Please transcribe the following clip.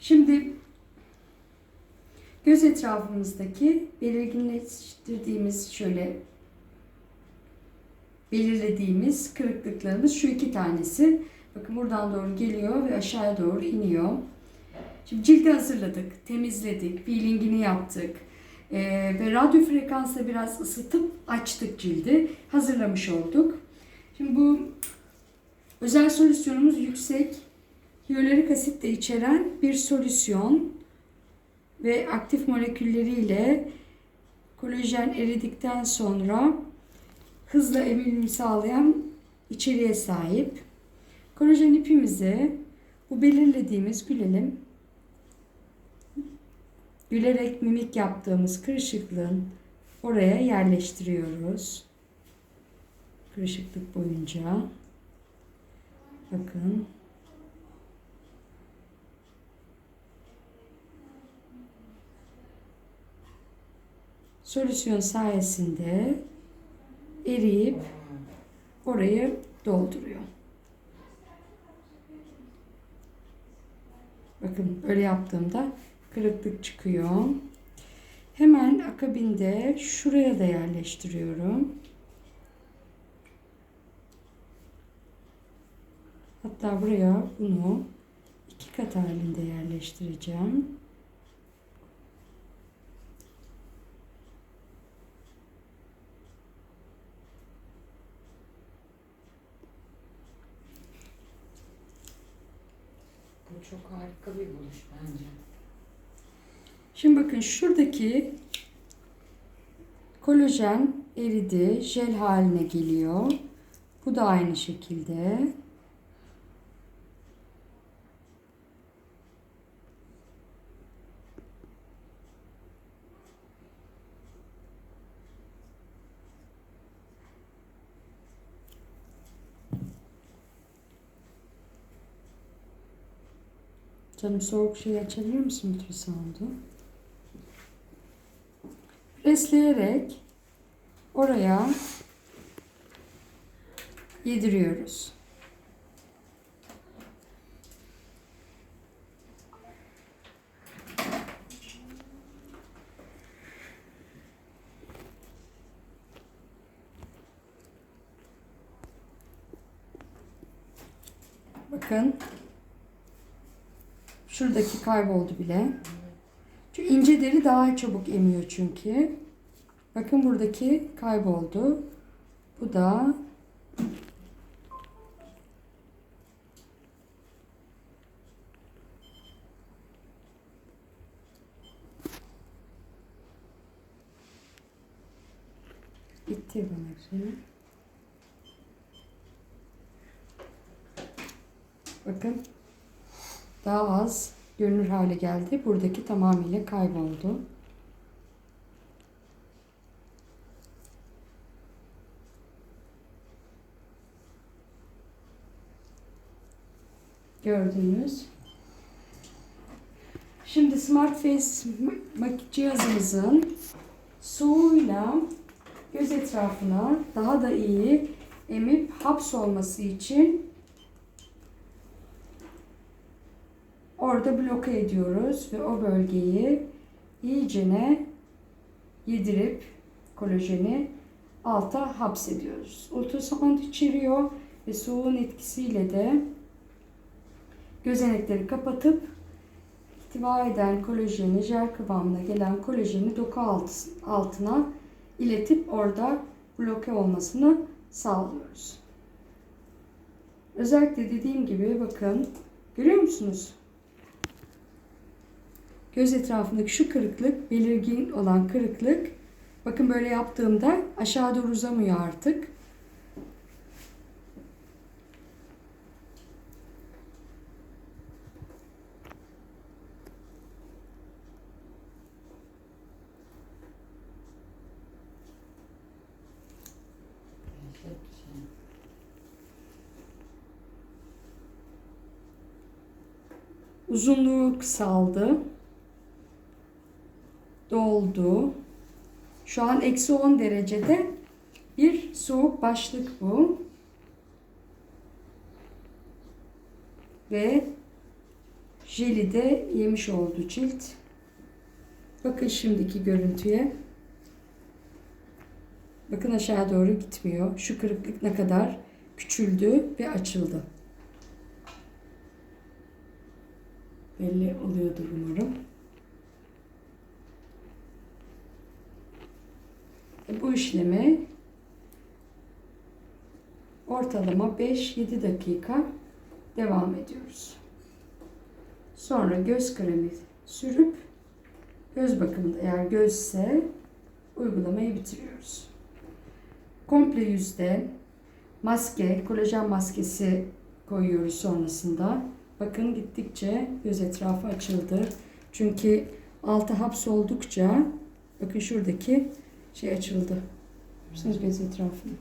Şimdi göz etrafımızdaki belirginleştirdiğimiz şöyle belirlediğimiz kırıklıklarımız şu iki tanesi. Bakın buradan doğru geliyor ve aşağıya doğru iniyor. Şimdi cildi hazırladık, temizledik, peelingini yaptık. Ee, ve radyo frekansla biraz ısıtıp açtık cildi. Hazırlamış olduk. Şimdi bu özel solüsyonumuz yüksek hiyalorik asit de içeren bir solüsyon ve aktif molekülleriyle kolajen eridikten sonra hızla emilim sağlayan içeriğe sahip. Kolajen ipimizi bu belirlediğimiz gülelim gülerek mimik yaptığımız kırışıklığın oraya yerleştiriyoruz. Kırışıklık boyunca. Bakın. Solüsyon sayesinde eriyip orayı dolduruyor. Bakın böyle yaptığımda kırıklık çıkıyor. Hemen akabinde şuraya da yerleştiriyorum. Hatta buraya bunu iki kat halinde yerleştireceğim. Bu çok harika bir buluş bence. Şimdi bakın şuradaki kolajen eridi, jel haline geliyor. Bu da aynı şekilde. Canım soğuk şey açabilir misin ultrasound'u? Presleyerek oraya yediriyoruz. Bakın Şuradaki kayboldu bile. Şu ince deri daha çabuk emiyor çünkü. Bakın buradaki kayboldu. Bu da Bitti şey. Bakın daha az görünür hale geldi. Buradaki tamamıyla kayboldu. Gördünüz. Şimdi Smart Face cihazımızın soğuğuyla göz etrafına daha da iyi emip hapsolması için Orada bloke ediyoruz ve o bölgeyi iyicene yedirip kolajeni alta hapsediyoruz. Ultrasound içeriyor ve soğuğun etkisiyle de gözenekleri kapatıp ihtiva eden kolajeni, jel kıvamına gelen kolajeni doku altına iletip orada bloke olmasını sağlıyoruz. Özellikle dediğim gibi bakın görüyor musunuz? Göz etrafındaki şu kırıklık, belirgin olan kırıklık bakın böyle yaptığımda aşağı doğru uzamıyor artık. Uzunluğu kısaldı. Doldu. Şu an eksi 10 derecede bir soğuk başlık bu. Ve Jeli de yemiş oldu cilt. Bakın şimdiki görüntüye. Bakın aşağı doğru gitmiyor. Şu kırıklık ne kadar küçüldü ve açıldı. Belli oluyordur umarım. Bu işlemi ortalama 5-7 dakika devam ediyoruz. Sonra göz kremi sürüp göz bakımında eğer gözse uygulamayı bitiriyoruz. Komple yüzde maske, kolajen maskesi koyuyoruz sonrasında. Bakın gittikçe göz etrafı açıldı. Çünkü altı hapsoldukça bakın şuradaki şey açıldı. Görüyorsunuz göz etrafını.